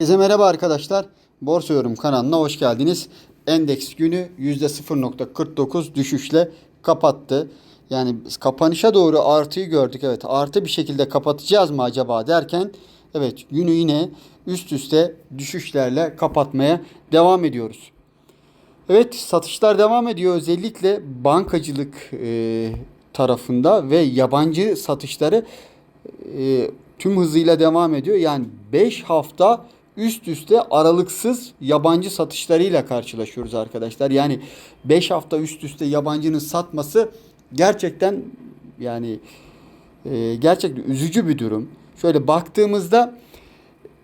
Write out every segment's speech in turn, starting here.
Herkese merhaba arkadaşlar. Borsa Yorum kanalına hoş geldiniz. Endeks günü %0.49 düşüşle kapattı. Yani kapanışa doğru artıyı gördük. Evet artı bir şekilde kapatacağız mı acaba derken evet günü yine üst üste düşüşlerle kapatmaya devam ediyoruz. Evet satışlar devam ediyor. Özellikle bankacılık e, tarafında ve yabancı satışları e, tüm hızıyla devam ediyor. Yani 5 hafta üst üste aralıksız yabancı satışlarıyla karşılaşıyoruz arkadaşlar. Yani 5 hafta üst üste yabancının satması gerçekten yani e, gerçekten üzücü bir durum. Şöyle baktığımızda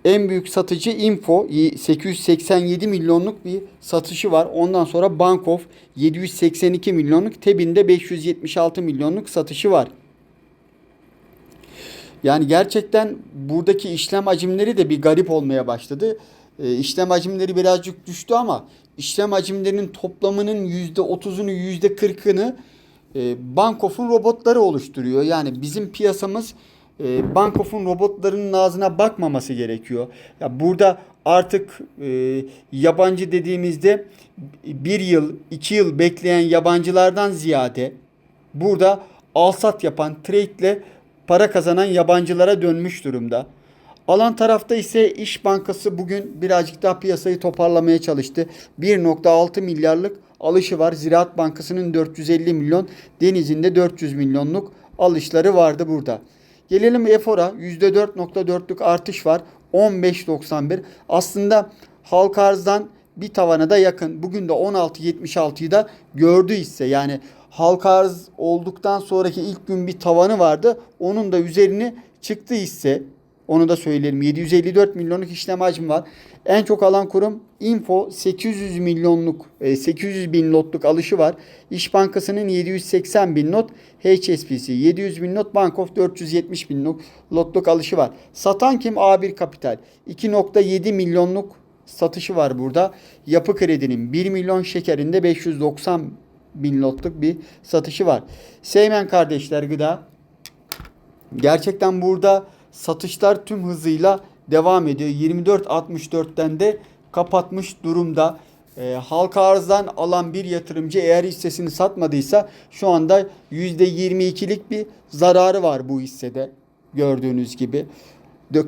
en büyük satıcı Info 887 milyonluk bir satışı var. Ondan sonra Bankof 782 milyonluk, Tebin'de 576 milyonluk satışı var. Yani gerçekten buradaki işlem hacimleri de bir garip olmaya başladı. E, işlem hacimleri birazcık düştü ama işlem hacimlerinin toplamının %30'unu %40'ını e, Bankof'un robotları oluşturuyor. Yani bizim piyasamız e, Bankof'un robotlarının ağzına bakmaması gerekiyor. Ya burada artık e, yabancı dediğimizde bir yıl, iki yıl bekleyen yabancılardan ziyade burada alsat yapan, trade'le para kazanan yabancılara dönmüş durumda. Alan tarafta ise İş Bankası bugün birazcık daha piyasayı toparlamaya çalıştı. 1.6 milyarlık alışı var. Ziraat Bankası'nın 450 milyon, Deniz'in de 400 milyonluk alışları vardı burada. Gelelim Efor'a %4.4'lük artış var. 15.91. Aslında halka arzdan bir tavana da yakın. Bugün de 16.76'yı da gördü hisse. Yani halka arz olduktan sonraki ilk gün bir tavanı vardı. Onun da üzerine çıktı hisse. Onu da söyleyelim. 754 milyonluk işlem hacmi var. En çok alan kurum Info 800 milyonluk 800 e, bin notluk alışı var. İş Bankası'nın 780 bin not, HSBC 700 bin not, Bank of 470 bin lotluk alışı var. Satan kim? A1 Kapital 2.7 milyonluk satışı var burada. Yapı Kredi'nin 1 milyon şekerinde 590 bin lotluk bir satışı var. Seymen Kardeşler Gıda gerçekten burada satışlar tüm hızıyla devam ediyor. 24.64'ten de kapatmış durumda. E, halka arzdan alan bir yatırımcı eğer hissesini satmadıysa şu anda %22'lik bir zararı var bu hissede gördüğünüz gibi.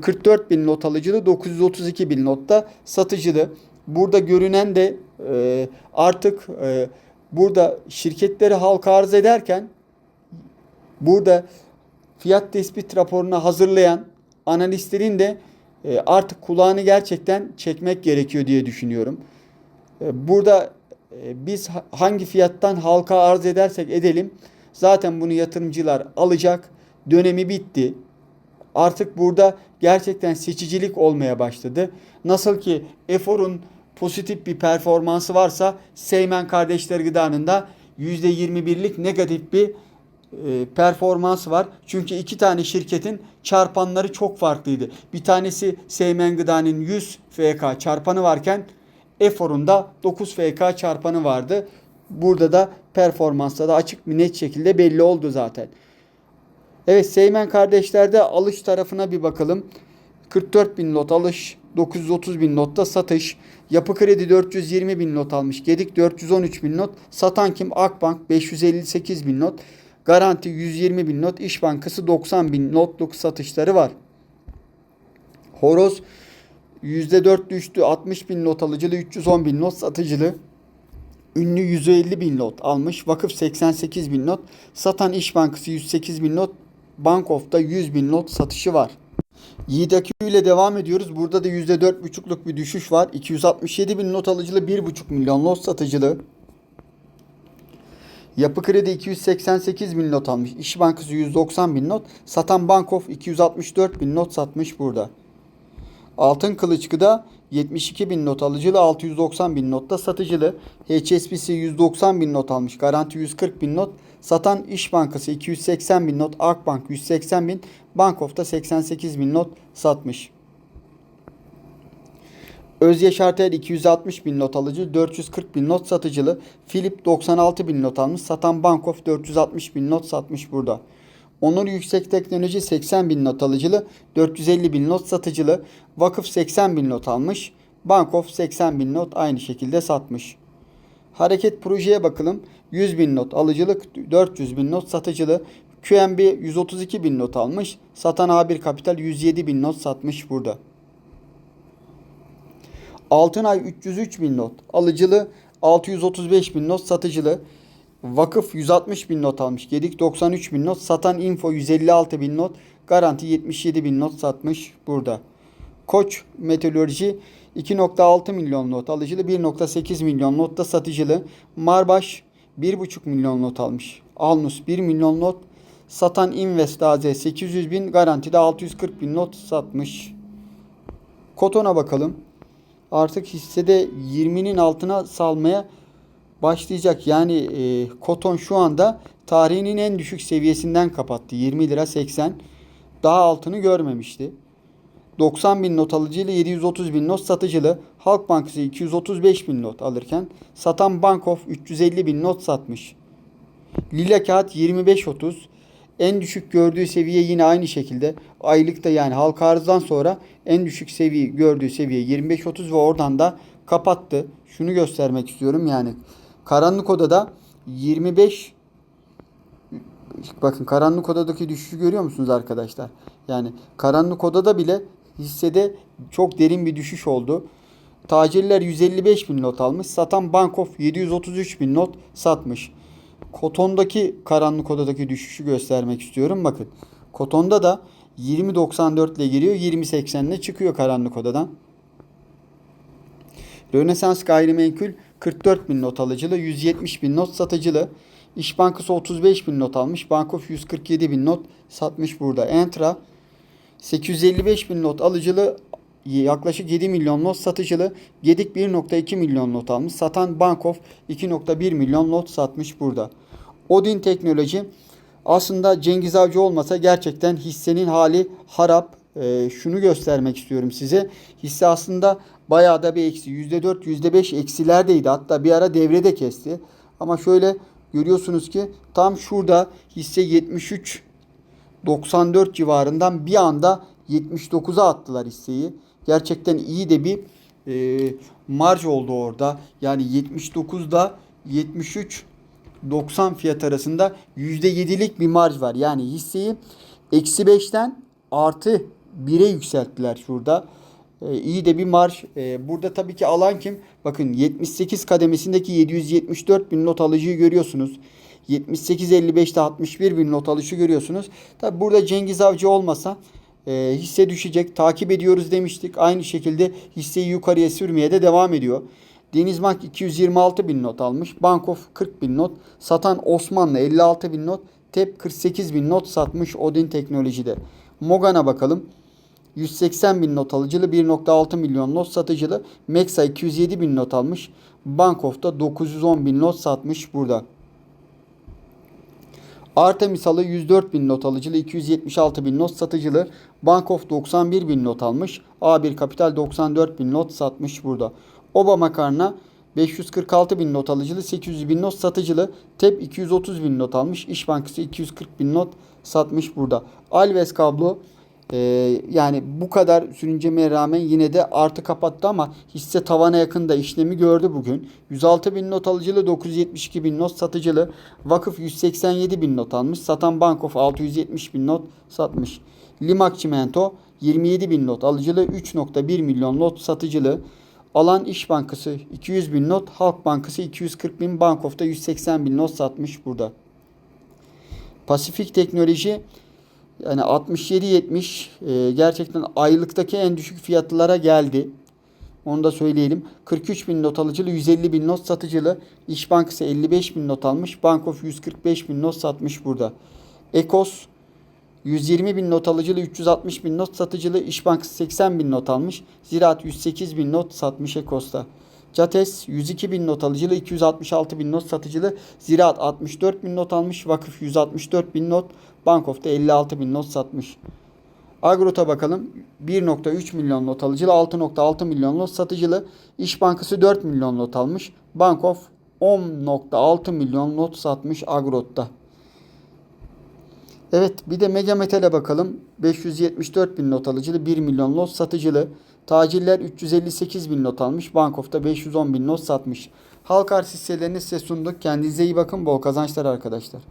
44 bin not alıcılı 932 bin notta satıcılı. Burada görünen de e, artık e, burada şirketleri halka arz ederken burada fiyat tespit raporunu hazırlayan analistlerin de e, artık kulağını gerçekten çekmek gerekiyor diye düşünüyorum. E, burada e, biz hangi fiyattan halka arz edersek edelim zaten bunu yatırımcılar alacak. Dönemi bitti. Artık burada gerçekten seçicilik olmaya başladı. Nasıl ki Efor'un pozitif bir performansı varsa Seymen Kardeşler Gıda'nın da %21'lik negatif bir e, performans var. Çünkü iki tane şirketin çarpanları çok farklıydı. Bir tanesi Seymen Gıda'nın 100 FK çarpanı varken Efor'un da 9 FK çarpanı vardı. Burada da performansta da açık bir net şekilde belli oldu zaten. Evet Seymen kardeşlerde alış tarafına bir bakalım. 44 bin lot alış, 930 bin lotta satış. Yapı Kredi 420 bin lot almış. Gedik 413 bin not. Satan kim? Akbank 558 bin not. Garanti 120 bin not. İş Bankası 90 bin notluk satışları var. Horoz %4 düştü. 60 bin not alıcılı, 310 bin not satıcılı. Ünlü 150 bin not almış. Vakıf 88 bin not. Satan İş Bankası 108 bin not. Bank of'ta 100 bin not satışı var. Yiğit Akü ile devam ediyoruz. Burada da %4,5'luk bir düşüş var. 267 bin not alıcılı 1,5 milyon not satıcılı. Yapı Kredi 288 bin not almış. İş Bankası 190 bin not. Satan Bankof 264 bin not satmış burada. Altın Kılıçkı'da 72 bin not alıcılı 690 bin notta satıcılı. HSBC 190 bin not almış. Garanti 140 bin not. Satan İş Bankası 280 bin not. Akbank 180 bin. Bankof'ta 88 bin not satmış. Özyeşartel 260 bin not alıcı, 440 bin not satıcılı. Philip 96 bin not almış. Satan Bankof 460 bin not satmış burada. Onur Yüksek Teknoloji 80 bin not alıcılı, 450 bin not satıcılı. Vakıf 80 bin not almış. Bankof 80 bin not aynı şekilde satmış. Hareket projeye bakalım. 100 bin not alıcılık, 400 bin not satıcılı. QNB 132 bin not almış. Satan A1 Kapital 107 bin not satmış burada. Altınay 303 bin not alıcılı, 635 bin not satıcılı. Vakıf 160 bin not almış. Gedik 93 bin not. Satan Info 156 bin not. Garanti 77 bin not satmış burada. Koç Meteoroloji 2.6 milyon not alıcılı. 1.8 milyon not da satıcılı. Marbaş 1.5 milyon not almış. Alnus 1 milyon not. Satan Invest AZ 800 bin. Garantide 640 bin not satmış. Koton'a bakalım. Artık hissede 20'nin altına salmaya başlayacak. Yani e, Koton şu anda tarihinin en düşük seviyesinden kapattı. 20 lira 80. Daha altını görmemişti. 90 bin not alıcıyla 730 bin not satıcılı. Halk Bankası 235 bin not alırken satan Bankof 350 bin not satmış. Lila kağıt 25.30. En düşük gördüğü seviye yine aynı şekilde. Aylıkta yani halka arzdan sonra en düşük seviye gördüğü seviye 25.30 ve oradan da kapattı. Şunu göstermek istiyorum yani. Karanlık odada 25 Bakın karanlık odadaki düşüşü görüyor musunuz arkadaşlar? Yani karanlık odada bile hissede çok derin bir düşüş oldu. Tacirler 155 bin not almış. Satan Bankof 733 bin not satmış. Koton'daki karanlık odadaki düşüşü göstermek istiyorum. Bakın. Koton'da da 20.94 ile giriyor. 20.80 ile çıkıyor karanlık odadan. Rönesans gayrimenkul 44 bin not alıcılı, 170 bin not satıcılı. İş Bankası 35 bin not almış. Bankof 147 bin not satmış burada. Entra 855 bin not alıcılı, yaklaşık 7 milyon not satıcılı. Gedik 1.2 milyon not almış. Satan Bankof 2.1 milyon not satmış burada. Odin Teknoloji aslında Cengiz Avcı olmasa gerçekten hissenin hali harap. Ee, şunu göstermek istiyorum size. Hisse aslında bayağı da bir eksi. %4, %5 eksilerdeydi. Hatta bir ara devrede kesti. Ama şöyle görüyorsunuz ki tam şurada hisse 73 94 civarından bir anda 79'a attılar hisseyi. Gerçekten iyi de bir e, marj oldu orada. Yani 79'da 73 90 fiyat arasında %7'lik bir marj var. Yani hisseyi eksi 5'ten artı 1'e yükselttiler şurada. Ee, iyi de bir marş. Ee, burada tabii ki alan kim? Bakın 78 kademesindeki 774 bin not alıcıyı görüyorsunuz. 78.55'te 61 bin not alışı görüyorsunuz. Tabii burada Cengiz Avcı olmasa e, hisse düşecek. Takip ediyoruz demiştik. Aynı şekilde hisseyi yukarıya sürmeye de devam ediyor. Denizbank 226 bin not almış. Bankof 40 bin not. Satan Osmanlı 56 bin not. TEP 48 bin not satmış Odin Teknoloji'de. Mogan'a bakalım. 180 bin not alıcılı 1.6 milyon not satıcılı. Mexa 207 bin not almış. Bankof'ta 910 bin not satmış burada. Artemis Halı 104 bin not alıcılı 276 bin not satıcılı. Bankof 91 bin not almış. A1 Kapital 94 bin not satmış burada. Oba Makarna 546 bin not alıcılı 800 bin not satıcılı. TEP 230 bin not almış. İş Bankası 240 bin not satmış burada. Alves Kablo ee, yani bu kadar sürüncemeye rağmen yine de artı kapattı ama hisse tavana yakında işlemi gördü bugün. 106 bin not alıcılı 972 bin not satıcılı. Vakıf 187 bin not almış. Satan Bankof 670 bin not satmış. Limak Çimento 27 bin not alıcılı 3.1 milyon not satıcılı. Alan İş Bankası 200 bin not, Halk Bankası 240 bin, Bankof'ta 180 bin not satmış burada. Pasifik Teknoloji yani 67-70 e, gerçekten aylıktaki en düşük fiyatlara geldi. Onu da söyleyelim. 43 bin not alıcılı, 150 bin not satıcılı. İş Bankası 55 bin not almış. Bankof 145 bin not satmış burada. Ekos 120 bin not alıcılı, 360 bin not satıcılı. İş Bankası 80 bin not almış. Ziraat 108 bin not satmış Ekos'ta. Cates 102 bin not alıcılı, 266 bin not satıcılı. Ziraat 64 bin not almış. Vakıf 164 bin not. Bankof'ta 56 bin not satmış. Agrot'a bakalım. 1.3 milyon not alıcılı, 6.6 milyon not satıcılı. İş Bankası 4 milyon not almış. Bankof 10.6 milyon not satmış Agrot'ta. Evet bir de Mega Metal'e bakalım. 574 bin not alıcılı 1 milyon lot satıcılı. Tacirler 358 bin not almış. Bankof'ta 510 bin not satmış. Halk arz hisselerini size sunduk. Kendinize iyi bakın. Bol kazançlar arkadaşlar.